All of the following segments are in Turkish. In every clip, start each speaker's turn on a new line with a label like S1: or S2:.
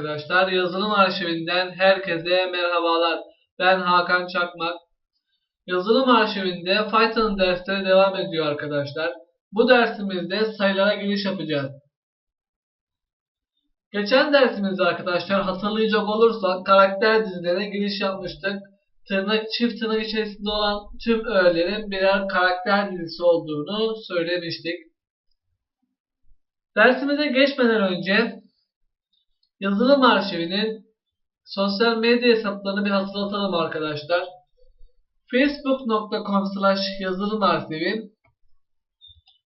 S1: Arkadaşlar, yazılım arşivinden herkese merhabalar. Ben Hakan Çakmak. Yazılım arşivinde Python dersleri devam ediyor arkadaşlar. Bu dersimizde sayılara giriş yapacağız. Geçen dersimizde arkadaşlar hatırlayacak olursak karakter dizilerine giriş yapmıştık. Tırnak, çift tırnak içerisinde olan tüm öğelerin birer karakter dizisi olduğunu söylemiştik. Dersimize geçmeden önce yazılım arşivinin sosyal medya hesaplarını bir hatırlatalım arkadaşlar. facebook.com slash yazılım arşivim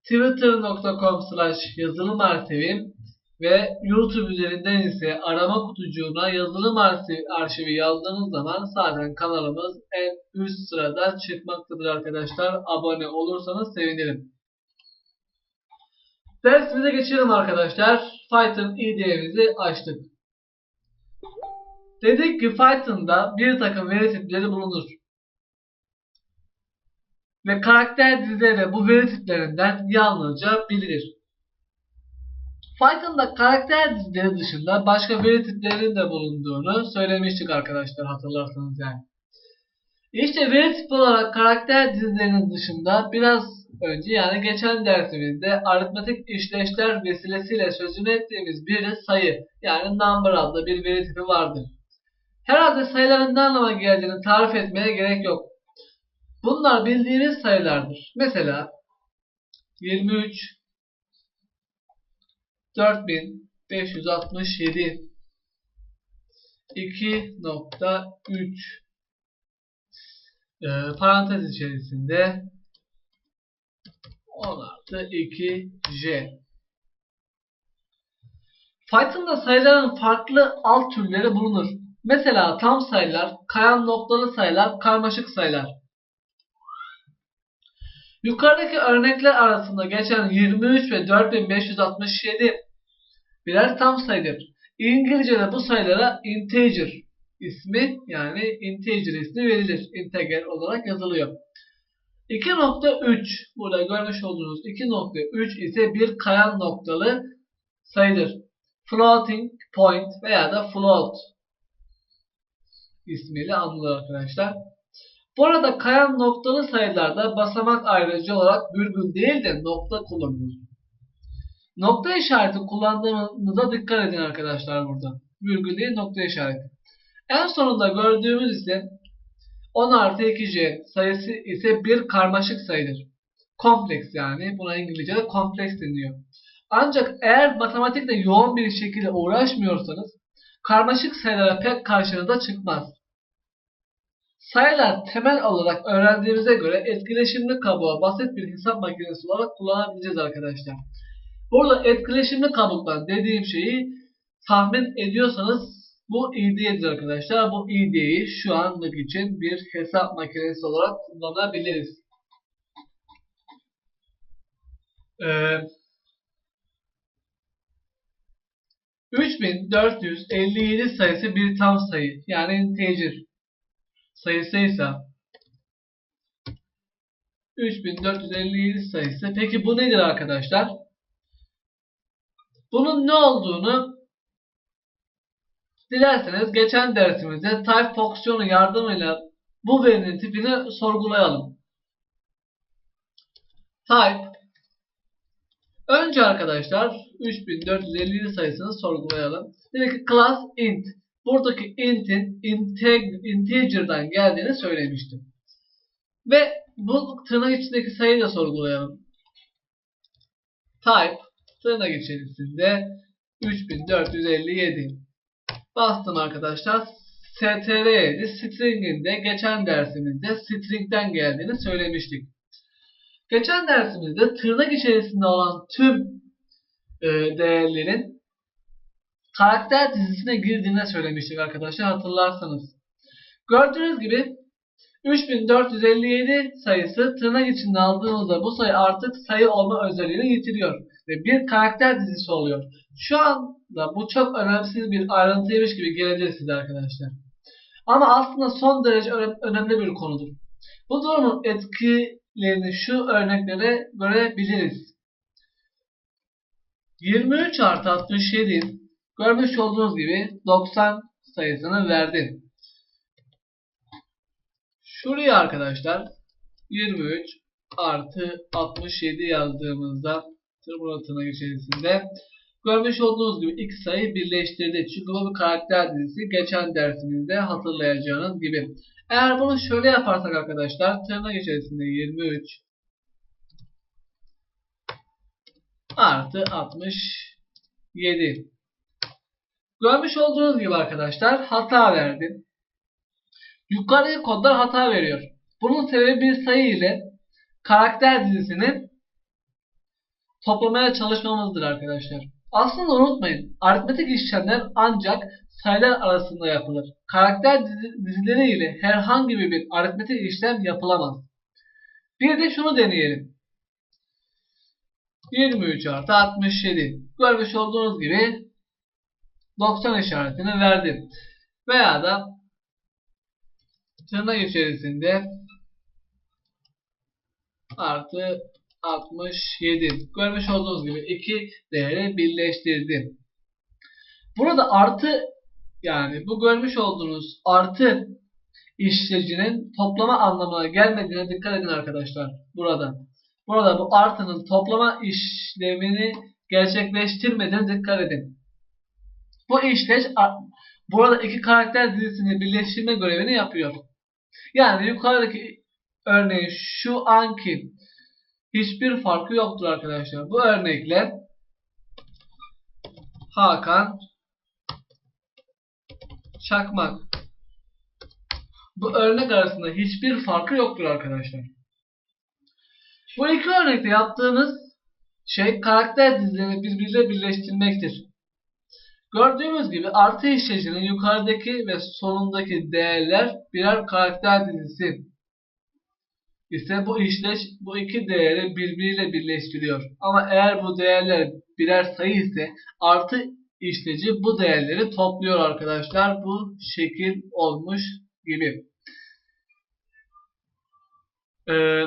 S1: twitter.com slash yazılım arşivim ve YouTube üzerinden ise arama kutucuğuna yazılım arşivi yazdığınız zaman zaten kanalımız en üst sırada çıkmaktadır arkadaşlar. Abone olursanız sevinirim. Dersimize geçelim arkadaşlar. Python IDE'mizi açtık. Dedik ki Python'da bir takım veri tipleri bulunur. Ve karakter dizileri bu veri tiplerinden yalnızca bilinir. Python'da karakter dizileri dışında başka veri tiplerinin de bulunduğunu söylemiştik arkadaşlar hatırlarsanız yani. İşte veri tipi olarak karakter dizilerinin dışında biraz önce yani geçen dersimizde aritmetik işleşler vesilesiyle sözünü ettiğimiz bir sayı yani number adlı bir veri tipi vardır. Herhalde sayıların ne anlama geldiğini tarif etmeye gerek yok. Bunlar bildiğiniz sayılardır. Mesela 23 4567 2.3 e, parantez içerisinde 10 artı 2j Python'da sayıların farklı alt türleri bulunur. Mesela tam sayılar, kayan noktalı sayılar, karmaşık sayılar. Yukarıdaki örnekler arasında geçen 23 ve 4567 birer tam sayıdır. İngilizce'de bu sayılara integer ismi yani integer ismi verilir. Integer olarak yazılıyor. 2.3 burada görmüş olduğunuz 2.3 ise bir kayan noktalı sayıdır. Floating point veya da float ismiyle anılır arkadaşlar. Bu arada kayan noktalı sayılarda basamak ayrıcı olarak virgül değil de nokta kullanılır. Nokta işareti kullandığımıza dikkat edin arkadaşlar burada. Virgül değil nokta işareti. En sonunda gördüğümüz ise 10 artı 2c sayısı ise bir karmaşık sayıdır. Kompleks yani. Buna İngilizce'de kompleks deniyor. Ancak eğer matematikle yoğun bir şekilde uğraşmıyorsanız karmaşık sayılara pek karşınıza çıkmaz. Sayılar temel olarak öğrendiğimize göre etkileşimli kabuğa basit bir hesap makinesi olarak kullanabileceğiz arkadaşlar. Burada etkileşimli kabuktan dediğim şeyi tahmin ediyorsanız bu IDE'dir arkadaşlar. Bu IDE'yi şu anlık için bir hesap makinesi olarak kullanabiliriz. Ee, 3457 sayısı bir tam sayı. Yani integer sayısıysa 3457 sayısı. Peki bu nedir arkadaşlar? Bunun ne olduğunu dilerseniz geçen dersimizde type fonksiyonu yardımıyla bu verinin tipini sorgulayalım. Type Önce arkadaşlar 3457 sayısını sorgulayalım. Dedik ki class int. Buradaki int'in integer'dan geldiğini söylemiştim. Ve bu tırnak içindeki sayıyı da sorgulayalım. Type tırnak içerisinde 3457 bastım arkadaşlar. str7 string'inde geçen dersimizde string'den geldiğini söylemiştik. Geçen dersimizde tırnak içerisinde olan tüm e, değerlerin karakter dizisine girdiğine söylemiştik arkadaşlar hatırlarsanız. Gördüğünüz gibi 3457 sayısı tırnak içinde aldığımızda bu sayı artık sayı olma özelliğini yitiriyor. Ve bir karakter dizisi oluyor. Şu anda bu çok önemsiz bir ayrıntıymış gibi gelebilir size arkadaşlar. Ama aslında son derece önemli bir konudur. Bu durumun etkilerini şu örneklere görebiliriz. 23 artı 67 Görmüş olduğunuz gibi 90 sayısını verdi. Şuraya arkadaşlar 23 artı 67 yazdığımızda tırmıra tırnak içerisinde görmüş olduğunuz gibi iki sayı birleştirdi. Çünkü bu bir karakter dizisi. Geçen dersimizde hatırlayacağınız gibi. Eğer bunu şöyle yaparsak arkadaşlar tırnak içerisinde 23 artı 67 Görmüş olduğunuz gibi arkadaşlar hata verdi. Yukarıdaki kodlar hata veriyor. Bunun sebebi bir sayı ile karakter dizisini toplamaya çalışmamızdır arkadaşlar. Aslında unutmayın aritmetik işlemler ancak sayılar arasında yapılır. Karakter dizileri ile herhangi bir aritmetik işlem yapılamaz. Bir de şunu deneyelim. 23 artı 67. Görmüş olduğunuz gibi 90 işaretini verdim. Veya da tırnak içerisinde artı 67. Görmüş olduğunuz gibi iki değeri birleştirdim. Burada artı yani bu görmüş olduğunuz artı işlecinin toplama anlamına gelmediğine dikkat edin arkadaşlar. Burada. Burada bu artının toplama işlemini gerçekleştirmediğine dikkat edin. Bu işleç burada iki karakter dizisini birleştirme görevini yapıyor. Yani yukarıdaki örneğin şu anki hiçbir farkı yoktur arkadaşlar. Bu örnekle Hakan Çakmak bu örnek arasında hiçbir farkı yoktur arkadaşlar. Bu iki örnekte yaptığımız şey karakter dizilerini birbiriyle birleştirmektir. Gördüğümüz gibi artı işlecinin yukarıdaki ve sonundaki değerler birer karakter dizisi ise bu işleç bu iki değeri birbiriyle birleştiriyor. Ama eğer bu değerler birer sayı ise artı işleci bu değerleri topluyor arkadaşlar. Bu şekil olmuş gibi. Ee,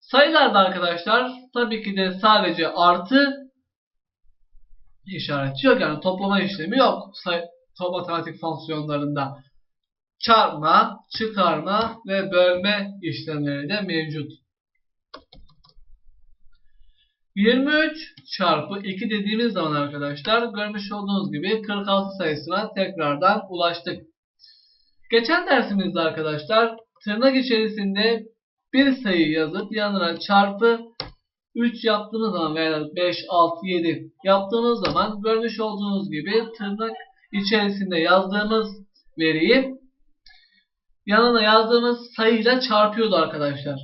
S1: sayılarda arkadaşlar tabii ki de sadece artı işareti yok. Yani toplama işlemi yok. Say matematik fonksiyonlarında çarpma, çıkarma ve bölme işlemleri de mevcut. 23 çarpı 2 dediğimiz zaman arkadaşlar görmüş olduğunuz gibi 46 sayısına tekrardan ulaştık. Geçen dersimizde arkadaşlar tırnak içerisinde bir sayı yazıp yanına çarpı 3 yaptığınız zaman veya 5, 6, 7 yaptığınız zaman görmüş olduğunuz gibi tırnak içerisinde yazdığımız veriyi yanına yazdığımız sayıyla çarpıyordu arkadaşlar.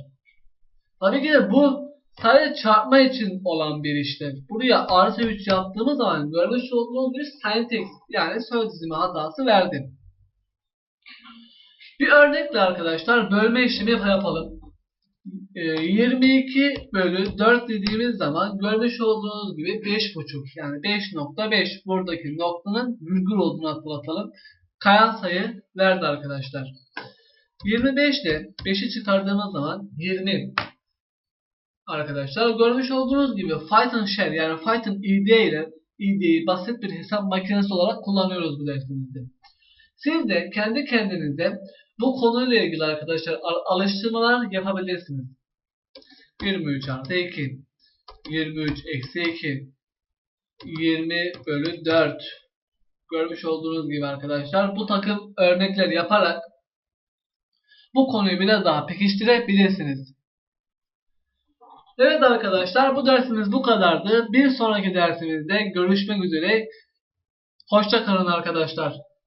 S1: Tabii ki de bu sadece çarpma için olan bir işlem. Buraya artı 3 yaptığımız zaman görmüş olduğunuz bir syntax yani söz dizimi hatası verdi. Bir örnekle arkadaşlar bölme işlemi yapalım. 22 ee, bölü 4 dediğimiz zaman görmüş olduğunuz gibi 5,5 yani 5.5 buradaki noktanın virgül olduğunu hatırlatalım. Kayan sayı verdi arkadaşlar. 25 ile 5'i çıkardığımız zaman 20 arkadaşlar. Görmüş olduğunuz gibi Python Shell yani Python IDE ile IDE'yi basit bir hesap makinesi olarak kullanıyoruz bu dersimizde. Siz de kendi kendinize bu konuyla ilgili arkadaşlar alıştırmalar yapabilirsiniz. 23 artı 2 23 eksi 2 20 bölü 4 görmüş olduğunuz gibi arkadaşlar bu takım örnekler yaparak bu konuyu biraz daha pekiştirebilirsiniz. Evet arkadaşlar bu dersimiz bu kadardı. Bir sonraki dersimizde görüşmek üzere. Hoşça kalın arkadaşlar.